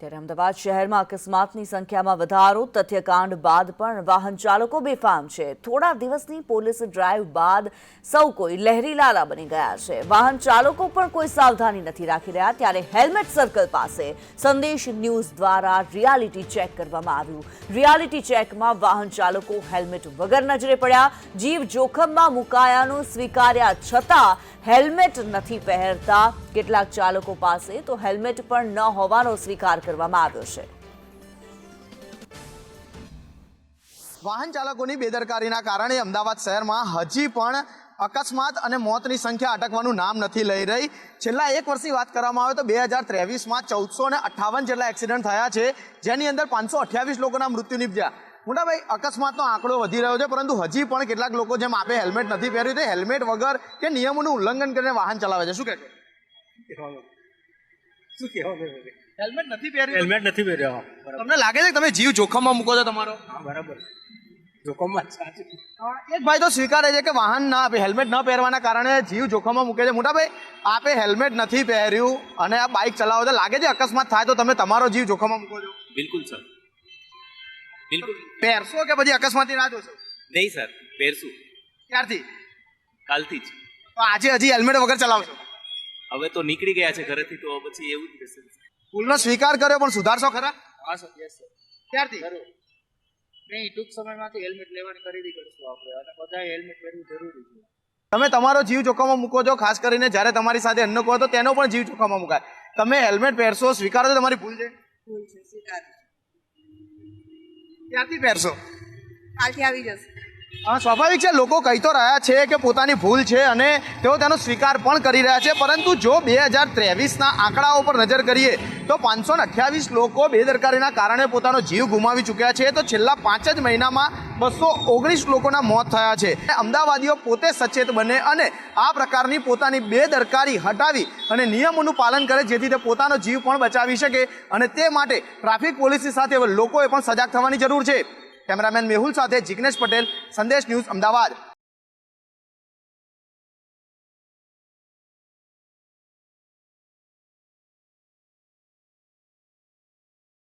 ત્યારે અમદાવાદ શહેરમાં અકસ્માતની સંખ્યામાં વધારો, તથ્યકાંડ બાદ પણ વાહન ચાલકો બેફામ છે. થોડા દિવસની પોલીસ ડ્રાઈવ બાદ સૌ કોઈ લહેરીલાલા બની ગયા છે. વાહન ચાલકો પણ કોઈ સાવધાની નથી રાખી રહ્યા. ત્યારે હેલ્મેટ સર્કલ પાસે સંદેશ ન્યૂઝ દ્વારા રિયાલિટી ચેક કરવામાં આવ્યું. રિયાલિટી ચેકમાં વાહન ચાલકો હેલ્મેટ વગર નજરે પડ્યા. જીવ જોખમમાં મુકાયાનું સ્વીકાર્યા છતાં હેલ્મેટ નથી પહેરતા. કેટલાક ચાલકો પાસે તો હેલ્મેટ પણ ન હોવાનો સ્વીકાર કરવામાં આવ્યો છે. વાહન ચાલકોની બેદરકારીના કારણે અમદાવાદ શહેરમાં હજી પણ અકસ્માત અને મોતની સંખ્યા અટકવાનું નામ નથી લઈ રહી. છેલ્લા એક વર્ષની વાત કરવામાં આવે તો બે હજાર ત્રેવીસમાં ચૌદસો અને અઠ્ઠાવન જેટલા એક્સિડન્ટ થયા છે, જેની અંદર પાંચસો અઠ્યાવીસ લોકોના મૃત્યુ નિપજ્યા. મોટાભાઈ, અકસ્માતનો આંકડો વધી રહ્યો છે, પરંતુ હજી પણ કેટલાક લોકો જેમ આપે હેલ્મેટ નથી પહેર્યું, તે હેલ્મેટ વગર કે નિયમોનું ઉલ્લંઘન કરીને વાહન ચલાવે છે. શું કહે શું કહેવાનું હેલ્મેટ નથી પહેર્યું? હેલ્મેટ નથી પહેર્યો હા, તમને લાગે છે કે તમે જીવ જોખમમાં મૂકો છો તમારો? હા, બરાબર. જોખમમાં એક ભાઈ તો સ્વીકારે છે કે વાહન ના હેલ્મેટ ન પહેરવાના કારણે જીવ જોખમમાં મૂકે છે. મોટાભાઈ આપે હેલ્મેટ નથી પહેર્યું અને આ બાઇક ચલાવો તો લાગે છે અકસ્માત થાય તો તમે તમારો જીવ જોખમમાં મૂકો છો? બિલકુલ સર. બિલકુલ. પહેરશો કે પછી અકસ્માતની રાહ જોશો? નહીં સર. પહેરશું. ક્યારથી? કાલથી જ. તો આજે હજી હેલ્મેટ વગર ચલાવશો? હવે તો નીકળી ગયા છે ઘરેથી તો પછી એવું જ રહેશે. ભૂલનો સ્વીકાર કર્યો પણ સુધારશો ખરા? હા સર યસ સર. ક્યારથી? નહીં ટૂંક સમયમાંથી હેલ્મેટ લેવાની ખરીદી કરશું આપણે અને બધાએ હેલ્મેટ પહેરવું જરૂરી છે. તમે તમારો જીવ જોખમમાં મૂકો છો ખાસ કરીને જ્યારે તમારી સાથે અન્ન કહો તો તેનો પણ જીવ જોખમમાં મુકાય. તમે હેલ્મેટ પહેરશો સ્વીકારો તો તમારી ભૂલ છે? ભૂલ છે સ્વીકાર ક્યાંથી પહેરશો? કાલથી આવી જશે. સ્વાભાવિક છે, લોકો કહી તો રહ્યા છે કે પોતાની ભૂલ છે અને તેઓ તેનો સ્વીકાર પણ કરી રહ્યા છે. પરંતુ જો બે હજાર ત્રેવીસના આંકડાઓ પર નજર કરીએ, તો પાંચસો અઠ્યાવીસ લોકો બેદરકારીના કારણે પોતાનો જીવ ગુમાવી ચૂક્યા છે. તો છેલ્લા પાંચ જ મહિનામાં બસો ઓગણીસ લોકોના મોત થયા છે. અમદાવાદીઓ પોતે સચેત બને અને આ પ્રકારની પોતાની બેદરકારી હટાવી અને નિયમોનું પાલન કરે, જેથી તે પોતાનો જીવ પણ બચાવી શકે. અને તે માટે ટ્રાફિક પોલીસની સાથે લોકોએ પણ સજાગ થવાની જરૂર છે. કેમેરામેન મેહુલ સાથે જિગ્નેશ પટેલ સંદેશ ન્યૂઝ અમદાવાદ.